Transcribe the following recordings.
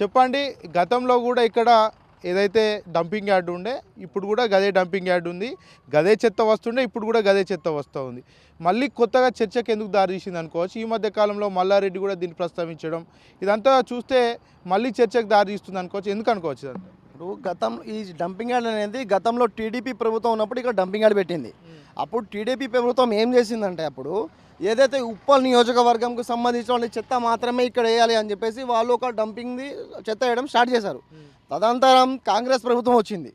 చెప్పండి గతంలో కూడా ఇక్కడ ఏదైతే డంపింగ్ యార్డ్ ఉండే ఇప్పుడు కూడా గదే డంపింగ్ యార్డ్ ఉంది. గదే చెత్త వస్తుండే ఇప్పుడు కూడా గదే చెత్త వస్తూ ఉంది. మళ్ళీ కొత్తగా చర్చకు ఎందుకు దారి తీసింది అనుకోవచ్చు. ఈ మధ్య కాలంలో మల్లారెడ్డి కూడా దీన్ని ప్రస్తావించడం ఇదంతా చూస్తే మళ్ళీ చర్చకు దారి తీస్తుంది అనుకోవచ్చు. ఎందుకు అనుకోవచ్చు ఇదంతా? ఇప్పుడు గతం ఈ డంపింగ్ యార్డ్ అనేది గతంలో టీడీపీ ప్రభుత్వం ఉన్నప్పుడు ఇక్కడ డంపింగ్ యార్డ్ పెట్టింది. అప్పుడు టీడీపీ ప్రభుత్వం ఏం చేసిందంటే అప్పుడు ఏదైతే ఉప్పల్ నియోజకవర్గంకు సంబంధించిన చెత్త మాత్రమే ఇక్కడ వేయాలి అని చెప్పేసి వాళ్ళు ఒక డంపింగ్ది చెత్త వేయడం స్టార్ట్ చేశారు. తదనంతరం కాంగ్రెస్ ప్రభుత్వం వచ్చింది.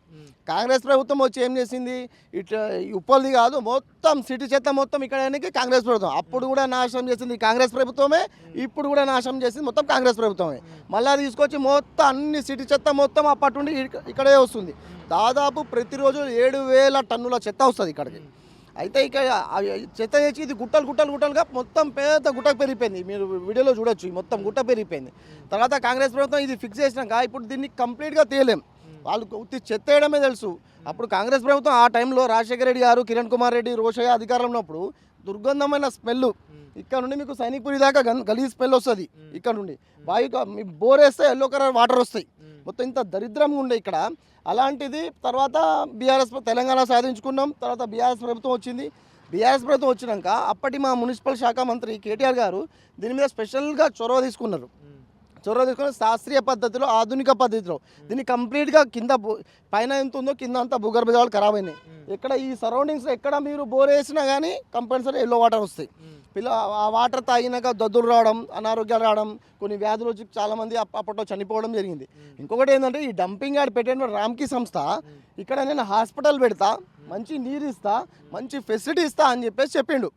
కాంగ్రెస్ ప్రభుత్వం వచ్చి ఏం చేసింది? ఇట్లా ఉప్పల్ది కాదు మొత్తం సిటీ చెత్త మొత్తం ఇక్కడ కాంగ్రెస్ ప్రభుత్వం. అప్పుడు కూడా నాశనం చేసింది కాంగ్రెస్ ప్రభుత్వమే ఇప్పుడు కూడా నాశనం చేసింది మొత్తం కాంగ్రెస్ ప్రభుత్వమే. మళ్ళీ తీసుకొచ్చి మొత్తం అన్ని సిటీ చెత్త మొత్తం అప్పటి నుండి ఇక్కడే వస్తుంది. దాదాపు ప్రతిరోజు ఏడు వేల టన్నుల చెత్త వస్తుంది ఇక్కడికి. అయితే ఇక చెత్త తెచ్చి ఇది గుట్టలు గుట్టలు గుట్టలుగా మొత్తం పెద్ద గుట్టకు పెరిగిపోయింది. మీరు వీడియోలో చూడొచ్చు ఈ మొత్తం గుట్ట పెరిగిపోయింది. తర్వాత కాంగ్రెస్ ప్రభుత్వం ఇది ఫిక్స్ చేసినాక ఇప్పుడు దీన్ని కంప్లీట్గా తీయలేం వాళ్ళు ఉత్తి చెత్త వేయడమే తెలుసు. అప్పుడు కాంగ్రెస్ ప్రభుత్వం ఆ టైంలో రాజశేఖర రెడ్డి గారు కిరణ్ కుమార్ రెడ్డి రోషయ్య అధికారంలో ఉన్నప్పుడు దుర్గంధమైన స్మెల్ ఇక్కడ నుండి మీకు సైనిక్పురి దాకా గన్- గలీజ్ స్మెల్ వస్తుంది. ఇక్కడ నుండి. బావి మీ బోర్ వేస్తే ఎల్లో కలర్ వాటర్ వస్తాయి. మొత్తం ఇంత దరిద్రంగా ఉండే ఇక్కడ. అలాంటిది తర్వాత బీఆర్ఎస్ తెలంగాణ సాధించుకున్నాం. తర్వాత బీఆర్ఎస్ ప్రభుత్వం వచ్చింది. బీఆర్ఎస్ ప్రభుత్వం వచ్చినాక అప్పటి మా మున్సిపల్ శాఖ మంత్రి కేటీఆర్ గారు దీని మీద స్పెషల్గా చొరవ తీసుకున్నారు. చొరవ తీసుకుని శాస్త్రీయ పద్ధతిలో ఆధునిక పద్ధతిలో. దీన్ని కంప్లీట్గా కింద పైన ఎంత ఉందో కింద అంతా భూగర్భ జలాలు ఖరాబ్ అయినాయి. ఎక్కడ ఈ సరౌండింగ్స్ ఎక్కడ మీరు బోర్ వేసినా కానీ కంపల్సరీ ఎల్లో వాటర్ వస్తాయి. పిల్ల ఆ వాటర్ తాగినాక దద్దులు రావడం అనారోగ్యాలు రావడం కొన్ని వ్యాధులు వచ్చి చాలామంది అప్ప- అప్పట్లో చనిపోవడం జరిగింది. ఇంకొకటి ఏంటంటే ఈ డంపింగ్ యార్డ్ పెట్టిన రామ్కి సంస్థ. ఇక్కడ నేను హాస్పిటల్ పెడతా మంచి నీరు ఇస్తా మంచి ఫెసిలిటీ ఇస్తా అని చెప్పేసి చెప్పిండు.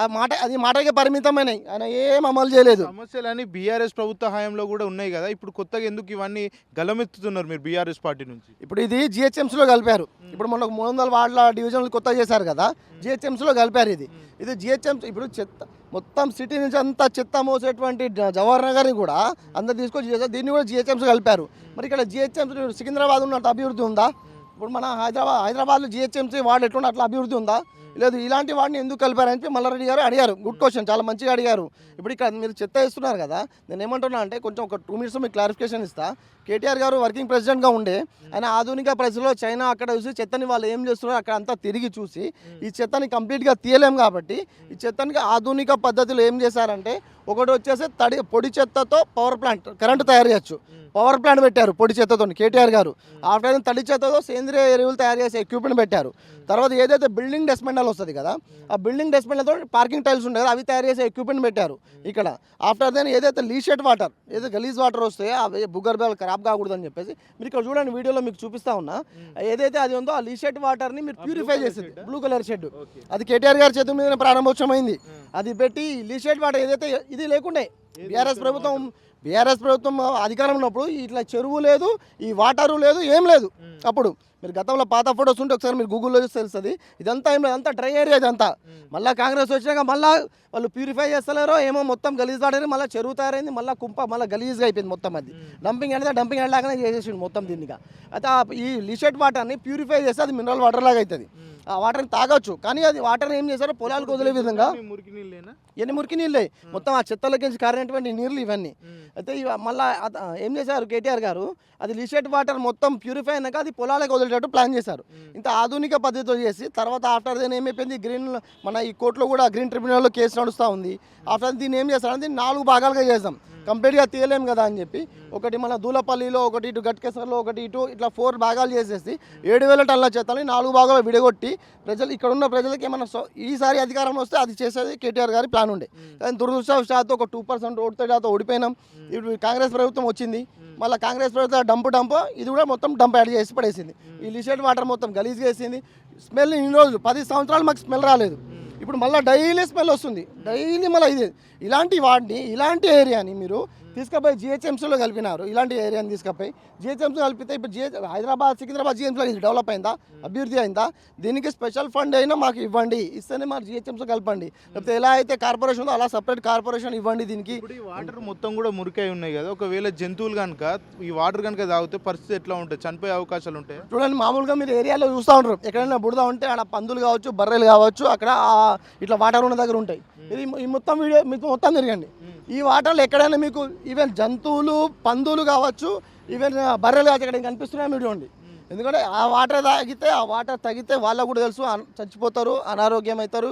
ఆ మాట అది మాటకే పరిమితమైనవి ఆయన ఏం అమలు చేయలేదు. సమస్యలని బీఆర్ఎస్ ప్రభుత్వ హయాంలో కూడా ఉన్నాయి కదా. ఇప్పుడు కొత్తగా ఎందుకు ఇవన్నీ గలమెత్తుతున్నారు మీరు బీఆర్ఎస్ పార్టీ నుంచి? ఇప్పుడు ఇది జిహెచ్ఎంసీలో కలిపారు. ఇప్పుడు మొన్న మూడు వందల వార్డుల డివిజన్లు కొత్త చేశారు కదా. జిహెచ్ఎంసీలో కలిపారు ఇది. ఇది జిహెచ్ఎంసీ ఇప్పుడు చెత్త మొత్తం సిటీ నుంచి అంతా చెత్త మోసేటువంటి జవహర్ నగర్ని కూడా అందరు తీసుకొచ్చి చేశారు. దీన్ని కూడా జిహెచ్ఎంసీ కలిపారు. మరి ఇక్కడ జిహెచ్ఎంసీ సికింద్రాబాద్ ఉన్నట్టు అభివృద్ధి ఉందా? ఇప్పుడు మన హైదరాబాద్ హైదరాబాద్లో జిహెచ్ఎంసీ వార్డు ఎట్లుంటే అట్లా అభివృద్ధి ఉందా? లేదు ఇలాంటి వాడిని ఎందుకు కలిపారని చెప్పి మల్లారెడ్డి గారు అడిగారు. గుడ్ క్వశ్చన్ చాలా మంచిగా అడిగారు. ఇప్పుడు ఇక్కడ మీరు చెత్త వేస్తున్నారు కదా నేను ఏమంటున్నా అంటే కొంచెం ఒక టూ మినిట్స్ మీకు క్లారిఫికేషన్ ఇస్తా. కేటీఆర్ గారు వర్కింగ్ ప్రెసిడెంట్గా ఉండే ఆయన ఆధునిక ప్రజల్లో చైనా అక్కడ చూసి చెత్తని వాళ్ళు ఏం చేస్తున్నారో అక్కడ అంతా తిరిగి చూసి ఈ చెత్తని కంప్లీట్గా తీయలేం కాబట్టి ఈ చెత్తని ఆధునిక పద్ధతిలో ఏం చేశారంటే ఒకటి వచ్చేసి తడి పొడి చెత్తతో పవర్ ప్లాంట్ కరెంటు తయారు చేయొచ్చు. పవర్ ప్లాంట్ పెట్టారు పొడి చెత్తతో కేటీఆర్ గారు. ఆఫ్టర్ తడి చెత్తతో సేంద్రియ ఎరువులు తయారు చేసే ఎక్విప్మెంట్ పెట్టారు. తర్వాత ఏదైతే బిల్డింగ్ డెస్మెండల్ వస్తుంది కదా. ఆ బిల్డింగ్ డెస్మెండల్తో పార్కింగ్ టైల్స్ ఉంటాయి కదా అవి తయారు చేసే ఎక్విప్మెంట్ పెట్టారు. ఇక్కడ. ఆఫ్టర్ దెన్ ఏదైతే లీషెట్ వాటర్ ఏదైతే గలీజ్ వాటర్ వస్తాయో అవి భూగర్భాలు ఖరాబ్ కాకూడదని చెప్పేసి మీరు ఇక్కడ చూడండి వీడియోలో మీకు చూపిస్తా ఉన్నా. ఏదైతే అది ఉందో ఆ లీషెట్ వాటర్ని మీరు ప్యూరిఫై చేసింది. బ్లూ కలర్ షెడ్ అది కేటీఆర్ గారి చేతుల మీద ప్రారంభోత్సవమైంది. అది పెట్టి లీషెట్ వాటర్ ఏదైతే ఇది లేకుండే బీఆర్ఎస్ ప్రభుత్వం బీఆర్ఎస్ ప్రభుత్వం అధికారంలో ఉన్నప్పుడు ఇట్లా చెరువు లేదు ఈ వాటరు లేదు ఏం లేదు. అప్పుడు మీరు గతంలో పాత ఫొటోస్ ఉంటే ఒకసారి మీరు గూగుల్లో చూసి తెలుస్తుంది. ఇదంతా ఏం లేదు అంతా డ్రై ఏరియా ఇదంతా. మళ్ళీ కాంగ్రెస్ వచ్చినాక మళ్ళీ వాళ్ళు ప్యూరిఫై చేస్తలేరో ఏమో మొత్తం గలీజ్ వాటర్ మళ్ళీ చెరువు తయారైంది మళ్ళీ కుంప మళ్ళీ గలీజ్గా అయిపోయింది మొత్తం అది. డంపింగ్ అంటే డంపింగ్ యార్డ్ లాగానే చేసేసిండు మొత్తం దీనిగా అయితే ఈ లిషెట్ వాటర్ని ప్యూరిఫై చేస్తే అది మినరల్ వాటర్ లాగా అవుతుంది ఆ వాటర్ని తాగొచ్చు. కానీ అది వాటర్ ఏం చేశారో పొలాలకు వదిలే విధంగా మురికి నీళ్ళేనా? ఎన్ని మురికి నీళ్ళే. మొత్తం ఆ చెత్తలకి కారినటువంటి నీళ్ళు ఇవన్నీ. అయితే ఇవ మళ్ళీ ఏం చేశారు కేటీఆర్ గారు? అది లిషెట్ వాటర్ మొత్తం ప్యూరిఫై అయినాక అది పొలాలకు వదిలేటట్టు ప్లాన్ చేశారు. ఇంత ఆధునిక పద్ధతితో చేసి తర్వాత ఆఫ్టర్ దెన్ ఏమైపోయింది? గ్రీన్ మన ఈ కోర్టులో కూడా గ్రీన్ ట్రిబ్యునల్లో కేసు నడుస్తూ ఉంది. ఆఫ్టర్ దీన్ని ఏం చేస్తారంటే నాలుగు భాగాలుగా చేస్తాం కంప్లీట్గా తీయలేం కదా అని చెప్పి ఒకటి మన దూలపల్లిలో ఒకటి ఇటు గట్కేసర్లో ఒకటి ఇటు ఇట్లా ఫోర్ భాగాలు చేసేసి ఏడు వేల టన్నుల చెత్తని నాలుగు భాగాలు విడగొట్టి ప్రజలు ఇక్కడ ఉన్న ప్రజలకి ఏమైనా సో- ఈసారి అధికారం వస్తే అది చేసేది కేటీఆర్ గారి ప్లాన్ ఉండే. కానీ దురదృష్టవశాత్తు ఒక టూ పర్సెంట్ ఓటు తేడాతో ఓడిపోయినాం. ఇప్పుడు కాంగ్రెస్ ప్రభుత్వం వచ్చింది. మళ్ళీ కాంగ్రెస్ ప్రభుత్వం డంపు డంపు ఇది కూడా మొత్తం డంప్ యాడ్ చేసి పడేసింది. ఈ లిషెడ్ వాటర్ మొత్తం గలీజ్ చేసింది. స్మెల్ ఇన్ని రోజులు పది సంవత్సరాలు మాకు స్మెల్ రాలేదు. ఇప్పుడు మళ్ళీ డైలీ స్మెల్ వస్తుంది. డైలీ మళ్ళీ ఇది ఇలాంటి వాడిని ఇలాంటి ఏరియాని మీరు తీసుకుపోయి జిహెచ్ఎంసీలో కలిపినారు. ఇలాంటి ఏరియాని తీసుకుపోయి జిహెచ్ఎంసీ కలిపితే ఇప్పుడు జిహెచ్ హైదరాబాద్ సికింద్రాబాద్ జిహెచ్ఎంసీలో ఇది డెవలప్ అయిందా? అభివృద్ధి అయిందా? దీనికి స్పెషల్ ఫండ్ అయినా మాకు ఇవ్వండి. ఇస్తేనే మాకు జిహెచ్ఎంసీ కలపండి. లేకపోతే ఎలా అయితే కార్పొరేషన్ ఉందో అలా సపరేట్ కార్పొరేషన్ ఇవ్వండి దీనికి. ఇప్పుడు ఈ వాటర్ మొత్తం కూడా మురికై ఉన్నాయి కదా. ఒకవేళ జంతువులు కనుక ఈ వాటర్ కనుక తాగితే పరిస్థితి ఎట్లా ఉంటుంది? చనిపోయే అవకాశాలు ఉంటాయి? చూడండి మామూలుగా మీరు ఏరియాలో చూస్తూ ఉంటారు. ఎక్కడైనా బుడద ఉంటే ఆడ పందులు కావచ్చు బర్రెలు కావచ్చు అక్కడ ఇట్లా వాటర్ ఉన్న దగ్గర ఉంటాయి. ఇది ఈ మొత్తం వీడియో మొత్తం తిరగండి. ఈ వాటర్లు ఎక్కడైనా మీకు ఈవెన్ జంతువులు పందులు కావచ్చు ఈవెన్ బర్రెలు కావచ్చు ఇక్కడ కనిపిస్తున్నాయి మీరు చూడండి. ఎందుకంటే ఆ వాటర్ తాగితే ఆ వాటర్ తాగితే వాళ్ళకు కూడా తెలుసు చచ్చిపోతారు అనారోగ్యం అవుతారు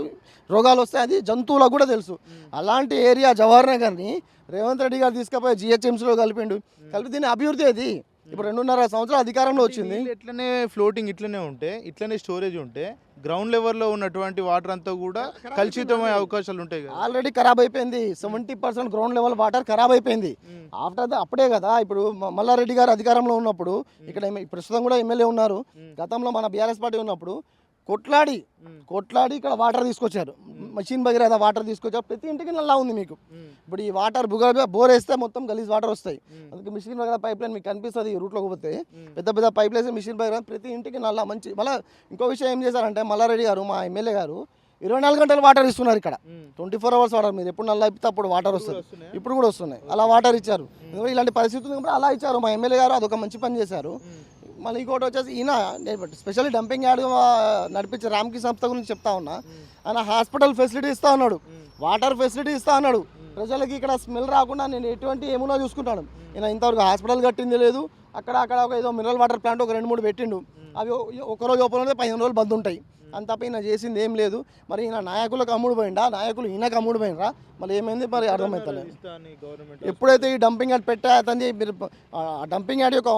రోగాలు వస్తాయి అది జంతువులకు కూడా తెలుసు. అలాంటి ఏరియా జవహర్ నగర్ని రేవంత్ రెడ్డి గారు తీసుకుపోయి జిహెచ్ఎంసీలో కలిపిండు. కలిపి దీని అభివృద్ధి అది ఇప్పుడు రెండున్నర సంవత్సరాలు అధికారంలో వచ్చింది. ఇట్లనే ఫ్లోటింగ్ ఇట్లనే ఉంటే ఇట్లనే స్టోరేజ్ ఉంటే గ్రౌండ్ లెవెల్లో ఉన్నటువంటి వాటర్ అంతా కూడా కలుషితమయ్యే అవకాశాలు ఉంటాయి కదా. ఆల్రెడీ ఖరాబ్ అయిపోయింది. Seventy percent ground level water ఖరాబ్ అయిపోయింది. ఆఫ్టర్ ద అప్పుడే కదా ఇప్పుడు మల్లారెడ్డి గారు అధికారంలో ఉన్నప్పుడు ఇక్కడ ఎమ్మె- ప్రస్తుతం కూడా ఎమ్మెల్యే ఉన్నారు. గతంలో మన బీఆర్ఎస్ పార్టీ ఉన్నప్పుడు కొట్లాడి కొట్లాడి ఇక్కడ వాటర్ తీసుకొచ్చారు. మషిన్ భగీరథ వాటర్ తీసుకొచ్చారు. ప్రతి ఇంటికి నల్లా ఉంది మీకు. ఇప్పుడు ఈ వాటర్ భూగర్భ బోర్ వేస్తే మొత్తం గలీజ్ వాటర్ వస్తాయి. అందుకే మిషన్ భగీరథ పైప్ లైన్ మీకు కనిపిస్తుంది ఈ రూట్లోకి పోతే. పెద్ద పెద్ద పైప్ లైన్స్ మిషన్ భగీరథ ప్రతి ఇంటికి నల్లా మంచి మళ్ళీ ఇంకో విషయం ఏం చేశారంటే మల్లారెడ్డి గారు మా ఎమ్మెల్యే గారు ఇరవై నాలుగు గంటలు వాటర్ ఇస్తున్నారు ఇక్కడ. ట్వంటీ ఫోర్ అవర్స్ వాటర్ మీరు ఎప్పుడు నల్ల అయిపోతే అప్పుడు వాటర్ వస్తుంది. ఇప్పుడు కూడా వస్తున్నాయి. అలా వాటర్ ఇచ్చారు. ఇలాంటి పరిస్థితి ఉన్నప్పుడు అలా ఇచ్చారు మా ఎమ్మెల్యే గారు. అదొక మంచి పని చేశారు. మళ్ళీ ఇంకోటి వచ్చేసి ఈయన స్పెషల్లీ డంపింగ్ యార్డ్ నడిపించే రామ్కి సంస్థ గురించి చెప్తా ఉన్నా. ఆయన హాస్పిటల్ ఫెసిలిటీ ఇస్తా ఉన్నాడు వాటర్ ఫెసిలిటీ ఇస్తా అన్నాడు. ప్రజలకి ఇక్కడ స్మెల్ రాకుండా నేను ఎటువంటి ఏమున్నా చూసుకుంటాను. ఈయన ఇంతవరకు హాస్పిటల్ కట్టింది లేదు. అక్కడ అక్కడ ఒక ఏదో మినరల్ వాటర్ ప్లాంట్ ఒక రెండు మూడు పెట్టిండు. అవి ఒ- ఒక రోజు ఓపెన్ అయితే పదిహేను రోజులు బంద్ ఉంటాయి. అంత తప్ప ఈయన చేసింది ఏం లేదు. మరి ఈయన నాయకులకు అమ్ముడు పోయిండా? నాయకులు ఈయనకు అమ్ముడు పోయినరా? మరి ఏమైంది? మరి అర్థమవుతలేదు ఎప్పుడైతే ఈ డంపింగ్ యార్డ్ పెట్టా అతని మీరు ఆ డంపింగ్ యార్డ్ యొక్క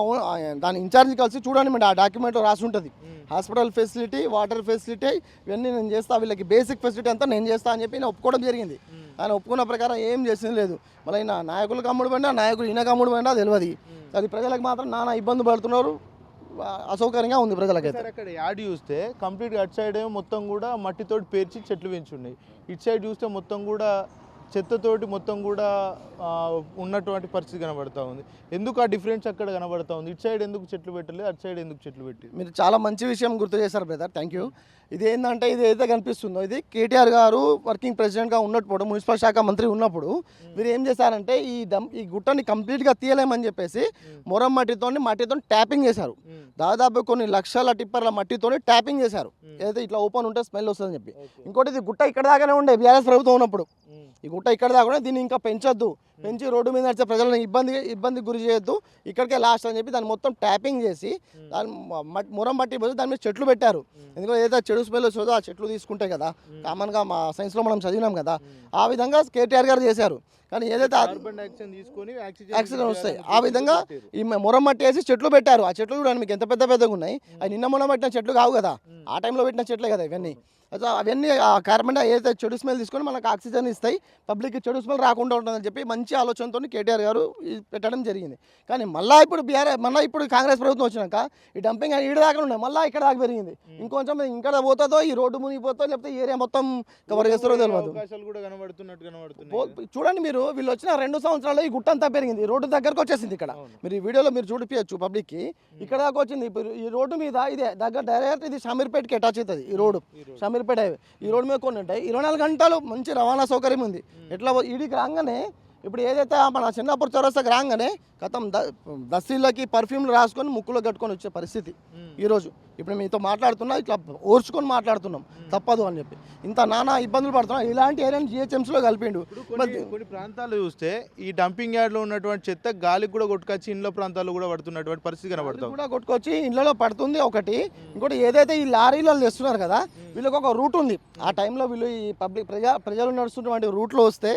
దాని ఇన్ఛార్జ్ కలిసి చూడండి మేడం ఆ డాక్యుమెంట్లో రాసి ఉంటుంది హాస్పిటల్ ఫెసిలిటీ వాటర్ ఫెసిలిటీ ఇవన్నీ నేను చేస్తా వీళ్ళకి బేసిక్ ఫెసిలిటీ అంతా నేను చేస్తా అని చెప్పి నేను ఒప్పుకోవడం జరిగింది. ఆయన ఒప్పుకున్న ప్రకారం ఏం చేసింది లేదు. మళ్ళీ నాయకులకు అమ్ముడు పోయినా నాయకులు ఈయనకు అమ్ముడు పోయినా తెలియదు. అది ప్రజలకు మాత్రం నానా ఇబ్బంది పడుతున్నారు. అసౌకర్యంగా ఉంది ప్రజలకైతే. సార్ అక్కడ యాడ్ చూస్తే కంప్లీట్గా అటు సైడ్ ఏమో మొత్తం కూడా మట్టితోటి పేర్చి చెట్లు పెంచున్నాయి. ఇటు సైడ్ చూస్తే మొత్తం కూడా చెత్తతోటి మొత్తం కూడా ఉన్నటువంటి పరిస్థితి కనబడతా ఉంది. ఎందుకు ఆ డిఫరెన్స్ అక్కడ కనబడతా ఉంది? ఇటు సైడ్ ఎందుకు చెట్లు పెట్టలేదు? అటు సైడ్ ఎందుకు చెట్లు పెట్టి మీరు చాలా మంచి విషయం గుర్తు చేశారు బ్రదర్. థ్యాంక్ యూ ఇది ఏంటంటే ఇది ఏదైతే కనిపిస్తుందో ఇది కేటీఆర్ గారు వర్కింగ్ ప్రెసిడెంట్గా ఉన్నప్పుడు మున్సిపల్ శాఖ మంత్రి ఉన్నప్పుడు మీరు ఏం చేశారంటే ఈ డమ్ ఈ గుట్టని కంప్లీట్గా తీయలేమని చెప్పేసి మొరం మట్టితో మట్టితో ట్యాపింగ్ చేశారు. దాదాపు కొన్ని లక్షల టిప్పర్ల మట్టితోని ట్యాపింగ్ చేశారు. ఏదైతే ఇట్లా ఓపెన్ ఉంటే స్మెల్ వస్తుందని చెప్పి. ఇంకోటి ఇది గుట్ట ఇక్కడ దాకానే ఉండే బీఆర్ఎస్ ప్రభుత్వం ఉన్నప్పుడు. ఈ గుట్ట ఇక్కడ దాకా దీన్ని ఇంకా పెంచొద్దు. పెంచి రోడ్డు మీద నడిచే ప్రజలను ఇబ్బంది ఇబ్బంది గురి చేయొద్దు. ఇక్కడికే లాస్ట్ అని చెప్పి దాన్ని మొత్తం ట్యాపింగ్ చేసి దాని మురం బట్టి పోసి దాని మీద చెట్లు పెట్టారు. ఎందుకంటే ఏదైతే చెడు స్మెల్ వస్తుందో ఆ చెట్లు తీసుకుంటే కదా కామన్గా మా సైన్స్లో మనం చదివినాం కదా ఆ విధంగా కేటీఆర్ గారు చేశారు. కానీ ఏదైతే యాక్సిడెంట్ వస్తాయి. ఆ విధంగా ఈ మురం మట్టి వేసి చెట్లు పెట్టారు. ఆ చెట్లు చూడండి మీకు ఎంత పెద్ద పెద్దగా ఉన్నాయి. అవి నిన్న మొన్న పెట్టిన చెట్లు కావు కదా. ఆ టైంలో పెట్టిన చెట్లే కదా ఇవన్నీ. అవన్నీ ఆ కార్బన్ డై ఏదైతే చెడు స్మెల్ తీసుకొని మనకు ఆక్సిజన్ ఇస్తాయి పబ్లిక్కి చెడు స్మెల్ రాకుండా ఉంటుందని చెప్పి మంచి ఆలోచనతో కేటీఆర్ గారు పెట్టడం జరిగింది. కానీ మళ్ళీ ఇప్పుడు బీఆర్ మళ్ళీ ఇప్పుడు కాంగ్రెస్ ప్రభుత్వం వచ్చినాక ఈ డంపింగ్ ఈడ దాకా ఉన్నాయి మళ్ళీ ఇక్కడ దాకా పెరిగింది. ఇంకొంచెం ఇక్కడ పోతుందో ఈ రోడ్డు మునిగిపోతుందో లేకపోతే ఏరియా మొత్తం కవర్ చేస్తారో తెలియదు చూడండి మీరు వీళ్ళు వచ్చిన రెండు సంవత్సరాల్లో ఈ గుట్ట అంతా పెరిగింది రోడ్డు దగ్గరకు వచ్చేసింది ఇక్కడ. మీరు ఈ వీడియోలో మీరు చూడిపించచ్చు పబ్లిక్కి. ఇక్కడ దాకా వచ్చింది ఈ రోడ్డు మీద ఇదే దగ్గర డైరెక్ట్ ఇది షమీర్పేట్కి అటాచ్ అవుతుంది ఈ రోడ్డు. హైవే ఈ రోడ్డు మీద కొన్ని ఉంటాయి. ఇరవై నాలుగు గంటలు మంచి రవాణా సౌకర్యం ఉంది. ఎట్లా ఈడికి రాగానే ఇప్పుడు ఏదైతే మన చిన్నప్పుడు చౌరస్తాకి రాగానే గతం ద దస్తీలకి పర్ఫ్యూమ్లు రాసుకొని ముక్కులో కట్టుకొని వచ్చే పరిస్థితి ఈరోజు. ఇప్పుడు మీతో మాట్లాడుతున్నా ఇట్లా ఓర్చుకొని మాట్లాడుతున్నాం. తప్పదు అని చెప్పి. ఇంత నానా ఇబ్బందులు పడుతున్నాం. ఇలాంటి ఏరియాని జిహెచ్ఎంసీలో కలిపిండు. కొన్ని ప్రాంతాలు చూస్తే ఈ డంపింగ్ యార్డ్లో ఉన్నటువంటి చెత్త గాలికి కూడా కొట్టుకొచ్చి ఇండ్ల ప్రాంతాల్లో కూడా పడుతున్నటువంటి పరిస్థితి కనబడతాం కూడా కొట్టుకొచ్చి ఇళ్ళలో పడుతుంది ఒకటి. ఇంకోటి ఏదైతే ఈ లారీలలో తెస్తున్నారు కదా వీళ్ళకి ఒక రూట్ ఉంది. ఆ టైంలో వీళ్ళు ఈ పబ్లిక్ ప్రజా ప్రజలు నడుస్తున్నటువంటి రూట్లో వస్తే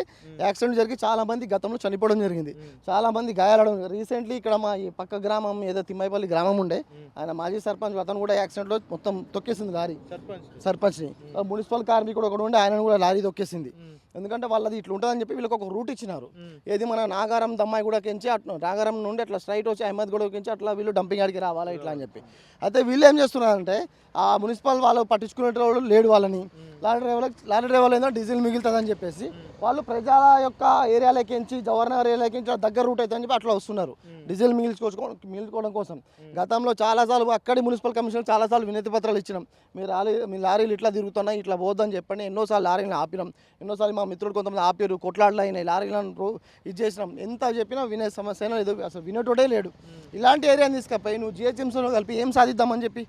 యాక్సిడెంట్ జరిగి చాలా మంది గతంలో చనిపోవడం జరిగింది. చాలా మంది గాయాలడం. రీసెంట్లీ ఇక్కడ మా ఈ పక్క గ్రామం ఏదో తిమ్మాయిపల్లి గ్రామం ఉండే. ఆయన మాజీ సర్పంచ్ అతను కూడా యాక్సిడెంట్లో మొత్తం తొక్కేసింది లారీ. సర్పంచ్ సర్పంచ్ని. మున్సిపల్ కార్మికుడు ఒకడు ఉండే ఆయన కూడా లారీ తొక్కేసింది. ఎందుకంటే వాళ్ళది ఇట్లా ఉంటుందని చెప్పి వీళ్ళకి ఒక రూట్ ఇచ్చినారు. ఏది మన నాగారం దమ్మాయి కూడా కెంచి అట్లా నాగారం నుండి అట్లా స్ట్రైట్ వచ్చి అహ్మద్ కూడా కెంచి అట్లా వీళ్ళు డంపింగ్ యార్డ్కి రావాలా ఇట్లా అని చెప్పి. అయితే వీళ్ళు ఏం చేస్తున్నారంటే ఆ మున్సిపల్ వాళ్ళు పట్టించుకునే వాళ్ళు లేడు వాళ్ళని. లారీ డ్రైవర్లకు లారీ డ్రైవర్లు ఏందో డీజిల్ మిగులుతుందని చెప్పేసి వాళ్ళు ప్రజల యొక్క ఏరియాలకించి జవహర్నగర్ ఏరియాలకించి దగ్గర రూట్ అవుతుందని చెప్పి అట్లా వస్తున్నారు. డీజిల్ మిగిల్చుకోవచ్చు మిగిల్చుకోవడం కోసం. గతంలో చాలాసార్లు అక్కడి మున్సిపల్ కమిషన్ చాలాసార్లు వినతి పత్రాలు ఇచ్చినాం. మీ లారీ మీ లారీలు ఇట్లా తిరుగుతున్నాయి ఇట్లా పోద్దని చెప్పండి ఎన్నోసార్లు లారీలను ఆపినాం. ఎన్నోసార్లు మా మిత్రుడు కొంతమంది ఆపారు కొట్లాడలు అయినాయి లారీలను రో- ఇది చేసినాం. ఎంత చెప్పినా వినే సమస్య అయినా లేదు. అసలు వినేటోడే లేడు. ఇలాంటి ఏరియాని తీసుకపోయి నువ్వు జిహెచ్ఎంసీలో కలిపి ఏం సాధిద్దామని చెప్పి.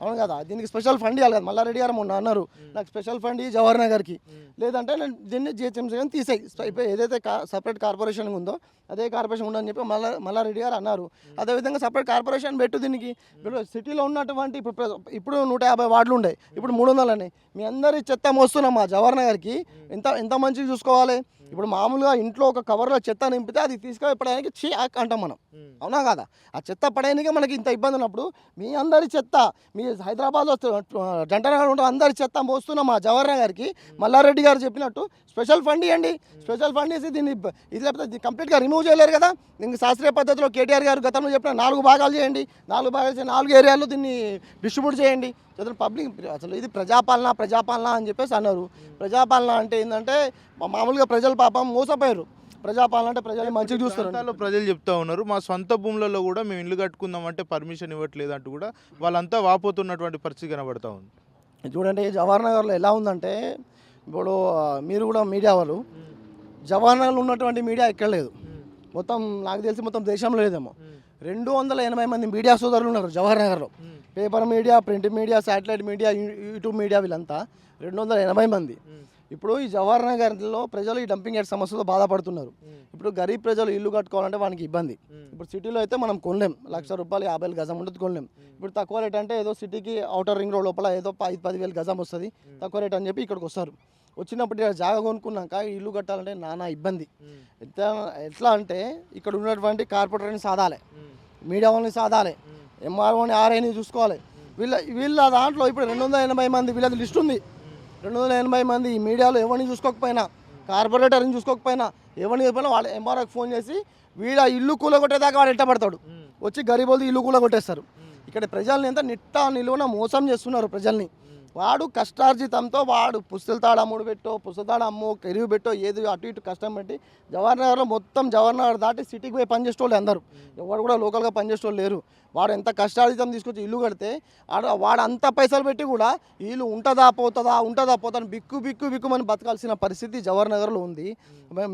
అవును కదా దీనికి స్పెషల్ ఫండ్ ఇవ్వాలి కదా. మల్లారెడ్డి గారు మొన్న అన్నారు నాకు స్పెషల్ ఫండ్ ఈ జవహర్ నగర్కి. లేదంటే నేను దీన్ని జిహెచ్ఎంసీ కానీ తీసేయి. ఏదైతే సపరేట్ కార్పొరేషన్ ఉందో అదే కార్పొరేషన్ ఉండని చెప్పి మల్లా మల్లారెడ్డి గారు అన్నారు. అదేవిధంగా సపరేట్ కార్పొరేషన్ పెట్టు దీనికి. ఇప్పుడు సిటీలో ఉన్నటువంటి ఇప్పుడు ఇప్పుడు నూట యాభై వార్డులు ఉండే. ఇప్పుడు మూడు వందలని మీ అందరి చెత్త మోస్తున్నాం మా జవహర్ నగర్కి. ఎంత ఎంత మంచిగా చూసుకోవాలి? ఇప్పుడు మామూలుగా ఇంట్లో ఒక కవర్లో చెత్త నింపితే అది తీసుకెళ్ళడానికి చీ ఆక్ అంటాం మనం. అవునా కాదా? ఆ చెత్త పడేయడానికి మనకి ఇంత ఇబ్బంది ఉన్నప్పుడు మీ అందరి చెత్త మీ హైదరాబాద్లో జంటనగర్ ఉంటే అందరి చెత్త మోస్తున్నాం మా జవహర్ నగర్కి. మల్లారెడ్డి గారు చెప్పినట్టు స్పెషల్ ఫండ్ ఇవ్వండి స్పెషల్ ఫండ్ ఇస్తే దీన్ని ఇది లేకపోతే కంప్లీట్గా రిమూవ్ చేయలేరు కదా? దీనికి శాస్త్రీయ పద్ధతిలో కేటీఆర్ గారు గతంలో చెప్పిన నాలుగు భాగాలు చేయండి. నాలుగు భాగాలు చేసి నాలుగు ఏరియాల్లో దీన్ని డిస్ట్రిబ్యూట్ చేయండి. అసలు పబ్లిక్ అసలు ఇది ప్రజాపాలన ప్రజాపాలన అని చెప్పేసి అన్నారు. ప్రజాపాలన అంటే ఏంటంటే మా- మామూలుగా ప్రజలు పాపం మోసపోయారు. ప్రజాపాలన అంటే ప్రజలు మంచిగా చూస్తారు. ప్రజలు చెప్తా ఉన్నారు. మా సొంత భూములలో కూడా మేము ఇల్లు కట్టుకుందాం అంటే పర్మిషన్ ఇవ్వట్లేదు అంటూ కూడా వాళ్ళంతా వాపోతున్నటువంటి పరిస్థితి కనబడతా ఉంది. చూడండి జవహర్ నగర్లో ఎలా ఉందంటే ఇప్పుడు మీరు కూడా మీడియా వాళ్ళు జవహర్ నగర్లో ఉన్నటువంటి మీడియా ఎక్కడ లేదు. మొత్తం నాకు తెలిసి మొత్తం దేశంలో లేదేమో. రెండు వందల ఎనభై మంది మీడియా సోదరులు ఉన్నారు జవహర్ నగర్లో. Paper media print media satellite media YouTube media వీళ్ళంతా రెండు వందల ఎనభై మంది. ఇప్పుడు ఈ జవహర్ నగర్లో ప్రజలు ఈ డంపింగ్ యార్డ్ సమస్యతో బాధపడుతున్నారు. ఇప్పుడు గరీబ్ ప్రజలు ఇల్లు కట్టుకోవాలంటే వానికి ఇబ్బంది. ఇప్పుడు సిటీలో అయితే మనం కొనలేం. లక్ష రూపాయలు యాభై వేలు గజం ఉంటుంది కొనలేం. ఇప్పుడు తక్కువ రేట్ అంటే ఏదో సిటీకి అవుటర్ రింగ్ రోడ్ లోపల ఏదో ఐదు పదివేలు గజం వస్తుంది. తక్కువ రేట్ అని చెప్పి ఇక్కడికి వస్తారు. వచ్చినప్పుడు జాగా కొనుక్కున్నాక ఇల్లు కట్టాలంటే నానా ఇబ్బంది. ఎట్లా ఎట్లా అంటే ఇక్కడ ఉన్నటువంటి కార్పొరేటర్ని సాధాలి. మీడియా వాళ్ళని సాధాలి. ఎంఆర్ఓని ఆర్ఐని చూసుకోవాలి. వీళ్ళ వీళ్ళ దాంట్లో ఇప్పుడు రెండు వందల ఎనభై మంది వీళ్ళది లిస్ట్ ఉంది. రెండు వందల ఎనభై మంది మీడియాలో ఎవరిని చూసుకోకపోయినా కార్పొరేటర్ని చూసుకోకపోయినా ఎవరిని చెప్పినా వాళ్ళ ఎంఆర్ఓకి ఫోన్ చేసి వీళ్ళ ఇల్లు కూలగొట్టేదాకా వాడు ఎట్టబడతాడు వచ్చి గరీబోది ఇల్లు కూలగొట్టేస్తారు. ఇక్కడ ప్రజల్ని ఎంత నిట్ట నిలువున మోసం చేస్తున్నారు ప్రజల్ని. వాడు కష్టార్జితంతో వాడు పుస్తలతాడు అమ్ముడు పెట్టో పుస్తలతాడు అమ్ము ఎరువు పెట్టో ఏది అటు ఇటు కష్టం పెట్టి జవహర్నగర్లో మొత్తం జవహర్ నగర్ దాటి సిటీకి పోయి పనిచేసేవాళ్ళు అందరూ. ఎవరు కూడా లోకల్గా పనిచేసేవాళ్ళు లేరు. వాడు ఎంత కష్టార్జితం తీసుకొచ్చి ఇల్లు కడితే వాడు అంత పైసలు పెట్టి కూడా ఇల్లు ఉంటుందా పోతుందా ఉంటుందా పోతుందని అని బిక్కు బిక్కు బిక్కుమని బతకాల్సిన పరిస్థితి జవహర్నగర్లో ఉంది.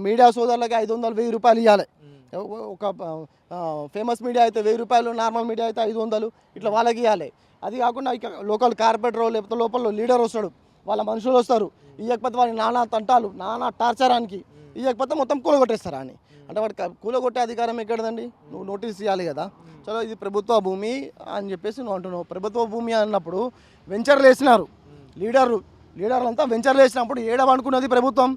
మీడియా సోదరులకి ఐదు వందలు వెయ్యి రూపాయలు ఇవ్వాలి ఒక ఫేమస్ మీడియా అయితే వెయ్యి రూపాయలు నార్మల్ మీడియా అయితే ఐదు వందలు ఇట్లా వాళ్ళకి ఇవ్వాలి అది కాకుండా ఇక లోకల్ కార్పొరేటర్ లేకపోతే లోపల లీడర్ వస్తాడు. వాళ్ళ మనుషులు వస్తారు. ఇవ్వకపోతే వాడిని నానా తంటాలు నానా టార్చరానికి ఇవ్వకపోతే మొత్తం కూలగొట్టేస్తారా అని అంటే వాడు కూలగొట్టే అధికారం ఎక్కడదండి? నువ్వు నోటీస్ ఇవ్వాలి కదా. చలో ఇది ప్రభుత్వ భూమి అని చెప్పేసి నువ్వు అంటున్నావు. ప్రభుత్వ భూమి అన్నప్పుడు వెంచర్లు వేసినారు. లీడర్లు లీడర్లు అంతా వెంచర్లు వేసినప్పుడు ఏడవనుకున్నది ప్రభుత్వం?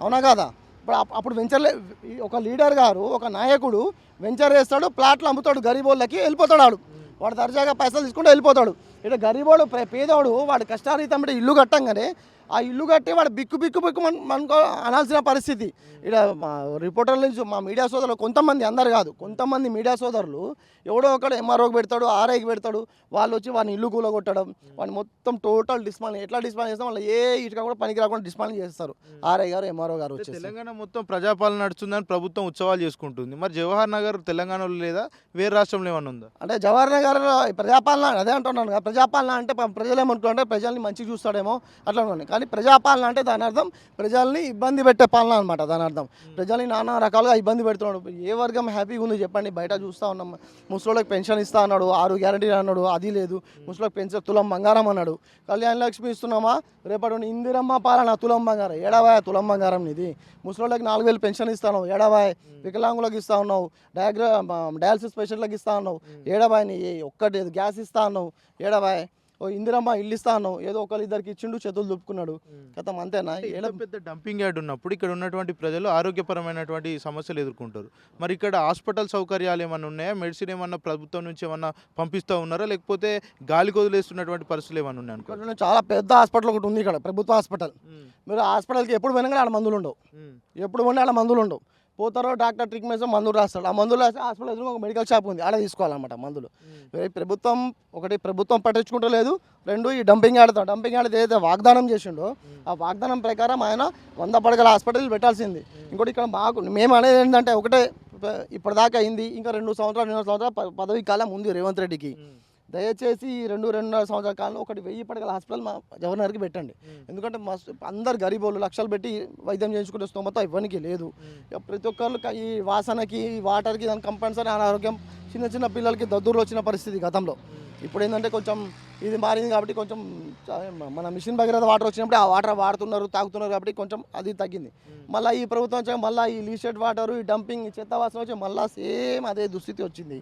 అవునా కాదా? ఇప్పుడు అప్- అప్పుడు వెంచర్లే ఒక లీడర్ గారు ఒక నాయకుడు వెంచర్ వేస్తాడు ప్లాట్లు అమ్ముతాడు గరీబోళ్ళకి వెళ్ళిపోతాడు వాడు తరచాగా దర్జాగా పైసలు తీసుకుంటూ వెళ్ళిపోతాడు. ఇక్కడ గరీబోడు పేదోడు వాడు కష్టారీతం ఇల్లు కట్టంగానే ఆ ఇల్లు కట్టి వాడు బిక్కు బిక్కు బిక్కు మన మనకో అనాల్సిన పరిస్థితి. ఇక్కడ మా రిపోర్టర్ల నుంచి మా మీడియా సోదరులు కొంతమంది అందరు కాదు కొంతమంది మీడియా సోదరులు ఎవడో ఒకడు ఎంఆర్ఓకి పెడతాడు ఆర్ఐకి పెడతాడు వాళ్ళు వచ్చి వాడిని ఇల్లు కూలగొట్టడం వాడిని మొత్తం టోటల్ డిస్మాల్ ఎట్లా డిస్మాల్ చేస్తాం వాళ్ళు ఏ ఇటుక కూడా పనికి రాకుండా డిస్మాల్ చేస్తారు. ఆర్ఐ గారు ఎంఆర్ఓ గారు వచ్చేసి. తెలంగాణ మొత్తం ప్రజాపాలన నడుస్తుందని ప్రభుత్వం ఉత్సవాలు చేసుకుంటుంది. మరి జవహర్ నగర్ తెలంగాణలో లేదా వేరే రాష్ట్రంలో ఏమన్నా ఉందా? అంటే జవహర్ నగర్ ప్రజాపాలన అదే అంటున్నాను కదా ప్రజాపాలన అంటే ప్రజలు ఏమనుకుంటే ప్రజల్ని మంచిగా చూస్తాడేమో అట్లా అనుకోండి కానీ ప్రజాపాలన అంటే దాని అర్థం ప్రజల్ని ఇబ్బంది పెట్టే పాలన అనమాట దాని అర్థం. ప్రజల్ని నానా రకాలుగా ఇబ్బంది పెడుతున్నాడు. ఏ వర్గం హ్యాపీగా ఉంది చెప్పండి. బయట చూస్తూ ఉన్నాం. ముసలోళ్ళకి పెన్షన్ ఇస్తా అన్నాడు ఆరు గ్యారంటీ అన్నాడు అది లేదు. ముసలోకి పెన్షన్ తులం బంగారం అన్నాడు. కళ్యాణ లక్ష్మి ఇస్తున్నామా? రేపటి ఇందిరమ్మ పాలన తులం బంగారం. ఏడవాయ తులం బంగారం ఇది ముసలోళ్ళకి నాలుగు వేలు పెన్షన్ ఇస్తాను ఏడవాయ్ వికలాంగులకు ఇస్తా ఉన్నావు. డయాగ్రా డయాలసిస్ పేషెంట్లకు ఇస్తా ఉన్నావు. ఏడవాయ్ నీ? ఒక్కటి గ్యాస్ ఇస్తా అన్నావు ఏడవాయ్ ఓ ఇందిరమ్మ ఇల్లు ఇస్తా అన్నావు. ఏదో ఒకరి ఇద్దరికి ఇచ్చిండు చేతులు దుప్పుకున్నాడు గతం అంతేనా? ఏడ పెద్ద డంపింగ్ యార్డ్ ఉన్నప్పుడు ఇక్కడ ఉన్నటువంటి ప్రజలు ఆరోగ్యపరమైనటువంటి సమస్యలు ఎదుర్కొంటారు. మరి ఇక్కడ హాస్పిటల్ సౌకర్యాలు ఏమైనా ఉన్నాయా? మెడిసిన్ ఏమన్నా ప్రభుత్వం నుంచి ఏమన్నా పంపిస్తూ ఉన్నారా? లేకపోతే గాలికి వదిలేస్తున్నటువంటి పరిస్థితులు ఏమైనా ఉన్నాయి అనుకో చాలా పెద్ద హాస్పిటల్ ఒకటి ఉంది ఇక్కడ ప్రభుత్వ హాస్పిటల్. మీరు హాస్పిటల్కి ఎప్పుడు పోయినా ఆడ మందులు ఉండవు. ఎప్పుడు పోయినా ఆడ మందులు ఉండవు. పోతారో డాక్టర్ ట్రీట్మెంట్స్ మందులు రాస్తాడు. ఆ మందులు రాస్తే హాస్పిటల్ ఎదురుగా ఒక మెడికల్ షాప్ ఉంది. ఆడ తీసుకోవాలన్నమాట మందులు. ప్రభుత్వం ఒకటి ప్రభుత్వం పట్టించుకుంటలేదు రెండు ఈ డంపింగ్ ఆడతాం డంపింగ్ ఆడితే ఏదైతే వాగ్దానం చేసిండో ఆ వాగ్దానం ప్రకారం ఆయన వంద పడగల హాస్పిటల్ పెట్టాల్సింది. ఇంకోటి ఇక్కడ మాకు మేము అనేది ఏంటంటే ఒకటే ఇప్పటిదాకా అయింది. ఇంకా రెండు సంవత్సరాలు రెండు సంవత్సరాలు పదవి కాలం ఉంది రేవంత్ రెడ్డికి. దయచేసి ఈ రెండు రెండున్నర సంవత్సరాల కాలంలో ఒకటి వెయ్యి పడగల హాస్పిటల్ మా గవర్నర్కి పెట్టండి. ఎందుకంటే మస్తు అందరు గరీబోళ్ళు లక్షలు పెట్టి వైద్యం చేయించుకుంటే స్తోమత ఇవ్వనికి లేదు. ప్రతి ఒక్కళ్ళు క- ఈ వాసనకి ఈ వాటర్కి దాని కంపల్సరీ అనారోగ్యం చిన్న చిన్న పిల్లలకి దద్దుర్లు వచ్చిన పరిస్థితి గతంలో. ఇప్పుడు ఏంటంటే కొంచెం ఇది మారింది కాబట్టి కొంచెం మన మిషన్ భగీరథ వాటర్ వచ్చినప్పుడు ఆ వాటర్ వాడుతున్నారు తాగుతున్నారు కాబట్టి కొంచెం అది తగ్గింది. మళ్ళీ ఈ ప్రభుత్వం వచ్చాక మళ్ళీ ఈ లీషెడ్ వాటర్ ఈ డంపింగ్ ఈ చెత్త వాసన వచ్చి మళ్ళీ సేమ్ అదే దుస్థితి వచ్చింది.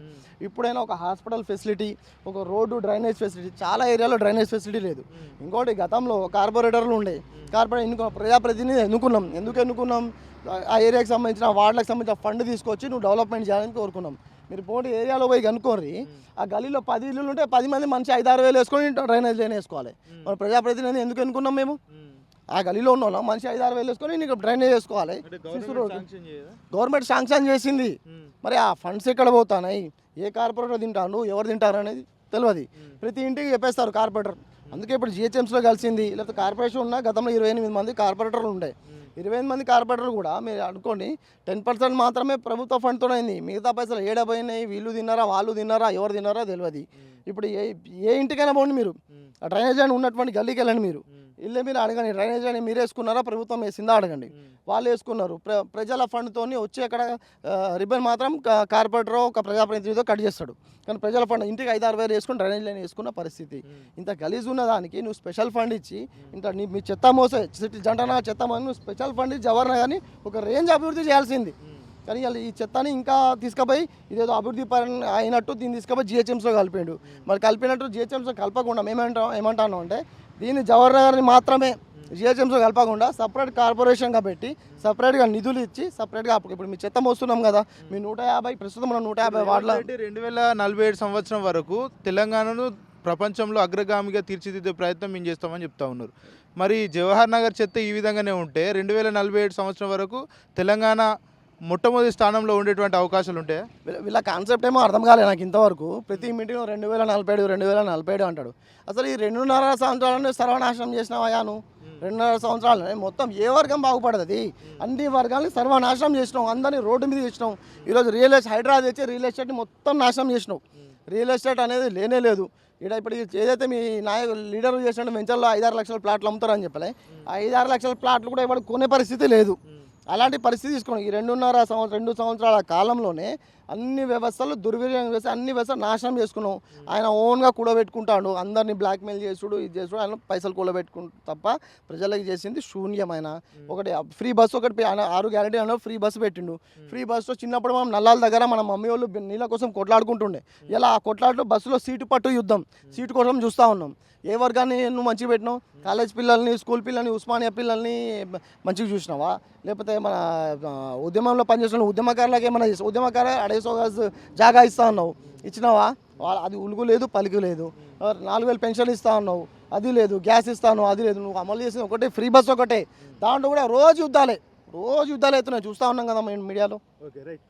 ఇప్పుడైనా ఒక హాస్పిటల్ ఫెసిలిటీ ఒక రోడ్డు డ్రైనేజ్ ఫెసిలిటీ చాలా ఏరియాలో డ్రైనేజ్ ఫెసిలిటీ లేదు. ఇంకోటి గతంలో కార్పొరేటర్లు ఉండే కార్పొరేట్ ఎన్నుకో ప్రజాప్రతినిధి ఎన్నుకున్నాం ఎందుకు ఎన్నుకున్నాం ఆ ఏరియాకి సంబంధించిన వార్డులకు సంబంధించిన ఫండ్ తీసుకొచ్చి నువ్వు డెవలప్మెంట్ చేయాలని కోరుకున్నాం. మీరు పోటీ ఏరియాలో పోయి కనుక్కోరి ఆ గలీలో పది ఇల్లులు ఉంటే పది మంది మనిషి ఐదు ఆరు వేలు వేసుకొని డ్రైనేజ్ లేని వేసుకోవాలి మన ప్రజాప్రతినిధి ఎందుకు ఎన్నుకున్నాం మేము? ఆ గలీలో ఉన్న వాళ్ళం మనిషి ఐదు ఆరు వేలు వేసుకొని నీకు డ్రైనేజ్ వేసుకోవాలి. గవర్నమెంట్ శాంక్షన్ చేసింది. మరి ఆ ఫండ్స్ ఎక్కడ పోతానాయి ఏ కార్పొరేటర్ తింటాను ఎవరు తింటారు అనేది తెలియదు ప్రతి ఇంటికి చెప్పేస్తారు కార్పొరేటర్. అందుకే ఇప్పుడు జిహెచ్ఎంసీలో కలిసింది. లేకపోతే కార్పొరేషన్ ఉన్న గతంలో ఇరవై ఎనిమిది మంది కార్పొరేటర్లు ఉండే. ఇరవై ఎనిమిది మంది కార్పొరేటర్లు కూడా మీరు అనుకోండి టెన్ పర్సెంట్ మాత్రమే ప్రభుత్వ ఫండ్తో అయింది. మిగతా పైసలు ఏడపోయినాయి వీళ్ళు తిన్నారా వాళ్ళు తిన్నారా ఎవరు తిన్నారా తెలియదు ఇప్పుడు ఏ ఏ ఇంటికైనా పోండి మీరు. ఆ డ్రైనేజ్ అని ఉన్నటువంటి గల్లీకి వెళ్ళండి మీరు. ఇల్లే మీరు అడగండి. డ్రైనేజ్ అని మీరు వేసుకున్నారా? ప్రభుత్వం వేసిందా? అడగండి. వాళ్ళు వేసుకున్నారు. ప్ర ప్రజల ఫండ్తోని వచ్చి అక్కడ రిబ్బన్ మాత్రం కార్పొరేటర్ ఒక ప్రజాప్రతినిధితో కట్ చేస్తాడు. కానీ ప్రజల ఫండ్ ఇంటికి ఐదు ఆరు వేలు వేసుకుని డ్రైనేజ్ లైన్ వేసుకున్న పరిస్థితి. ఇంత గలీజ్ ఉన్న దానికి నువ్వు స్పెషల్ ఫండ్ ఇచ్చి ఇంత నీ మీ చెత్త మోసే సిటీ జంటనా చెత్త మోసి నువ్వు స్పెషల్ ఫండ్ ఇచ్చి ఎవరినా కానీ ఒక రేంజ్ అభివృద్ధి చేయాల్సింది. కానీ ఇవాళ ఈ చెత్తని ఇంకా తీసుకుపోయి ఇదేదో అభివృద్ధి పరంగా అయినట్టు దీన్ని తీసుకుపోయి జిహెచ్ఎంసీలో కలిపిండు. మరి కలిపినట్టు జిహెచ్ఎంసీలో కలపకుండా మేమేమంటాం ఏమంటాను అంటే దీన్ని జవహర్ నగర్ని మాత్రమే జిహెచ్ఎంసీ కలపకుండా సపరేట్ కార్పొరేషన్గా పెట్టి సపరేట్గా నిధులు ఇచ్చి సపరేట్గా అప్పుడు ఇప్పుడు మీ చెత్త మోస్తున్నాం కదా మీ నూట యాభై ప్రస్తుతం మనం నూట యాభై వార్డుల రెండు వేల నలభై ఏడు సంవత్సరం వరకు తెలంగాణను ప్రపంచంలో అగ్రగామిగా తీర్చిదిద్దే ప్రయత్నం మేము చేస్తామని చెప్తా ఉన్నారు. మరి జవహర్ నగర్ చెత్త ఈ విధంగానే ఉంటే రెండు వేల నలభై ఏడు సంవత్సరం వరకు తెలంగాణ మొట్టమొదటి స్థానంలో ఉండేటువంటి అవకాశాలు ఉంటాయి వీళ్ళ- వీళ్ళ కాన్సెప్ట్ ఏమో అర్థం కాలేదు నాకు ఇంతవరకు. ప్రతి మీటింగ్ రెండు వేల నలభై ఏడు రెండు వేల నలభై ఏడు అంటాడు. అసలు ఈ రెండున్నర సంవత్సరాలను సర్వనాశనం చేసినావా అయ్యాను రెండున్నర సంవత్సరాలు. మొత్తం ఏ వర్గం బాగుపడదు అన్ని వర్గాలని సర్వనాశనం చేసినావు. అందరినీ రోడ్డు మీద చేసినావు ఈరోజు రియల్ ఎస్టేట్ హైదరాబాద్ తెచ్చి రియల్ ఎస్టేట్ని మొత్తం నాశనం చేసినావు. రియల్ ఎస్టేట్ అనేది లేనే లేదు. ఇక్కడ ఇప్పుడు ఏదైతే మీ నాయకులు లీడర్లు చేసిన వెంచర్లో ఐదారు లక్షల ప్లాట్లు అమ్ముతారని చెప్పలే ఆ ఐదారు లక్షల ప్లాట్లు కూడా ఇప్పుడు కొనే పరిస్థితి లేదు. అలాంటి పరిస్థితి తీసుకోండి ఈ రెండున్నర సంవత్సరం రెండు సంవత్సరాల కాలంలోనే అన్ని వ్యవస్థలు దుర్వినియోగం చేసి అన్ని వ్యవస్థలు నాశనం చేసుకున్నాం. ఆయన ఓన్గా కూడబెట్టుకుంటాడు. అందరినీ బ్లాక్మెయిల్ చేసుడు ఇది చేసుడు ఆయన పైసలు కూడబెట్టుకుంటు తప్ప ప్రజలకు చేసింది శూన్యమైన. ఒకటి ఫ్రీ బస్సు ఒకటి ఆయన ఆరు గ్యారెంటీ అన్న ఫ్రీ బస్సు పెట్టిండు. ఫ్రీ బస్సులో చిన్నప్పుడు మనం నల్లాల దగ్గర మన మమ్మీ వాళ్ళు నీళ్ళ కోసం కొట్లాడుకుంటుండే. ఇలా ఆ కొట్లాడుతూ బస్సులో సీటు పట్టు యుద్ధం. సీటు కోసం చూస్తూ ఉన్నాం. ఏ వర్గాన్ని నువ్వు మంచిగా పెట్టినావు? కాలేజ్ పిల్లల్ని స్కూల్ పిల్లల్ని ఉస్మానియా పిల్లల్ని మంచిగా చూసినావా? లేకపోతే మన ఉద్యమంలో పనిచేసిన ఉద్యమకారులకు ఏమైనా చేసావు అడేసో గజ్ జాగా ఇస్తా ఉన్నావు ఇచ్చినావా? వాళ్ళ అది ఉలుగు లేదు పలుకు లేదు. నాలుగు వేలు పెన్షన్ ఇస్తా ఉన్నావు అది లేదు గ్యాస్ ఇస్తాను అది లేదు. నువ్వు అమలు చేసిన ఒకటే ఫ్రీ బస్ ఒకటే. దాంట్లో కూడా రోజు యుద్ధాలే. రోజు యుద్ధాలు అవుతున్నాయి. చూస్తూ ఉన్నాం కదా మీడియాలో. Okay right.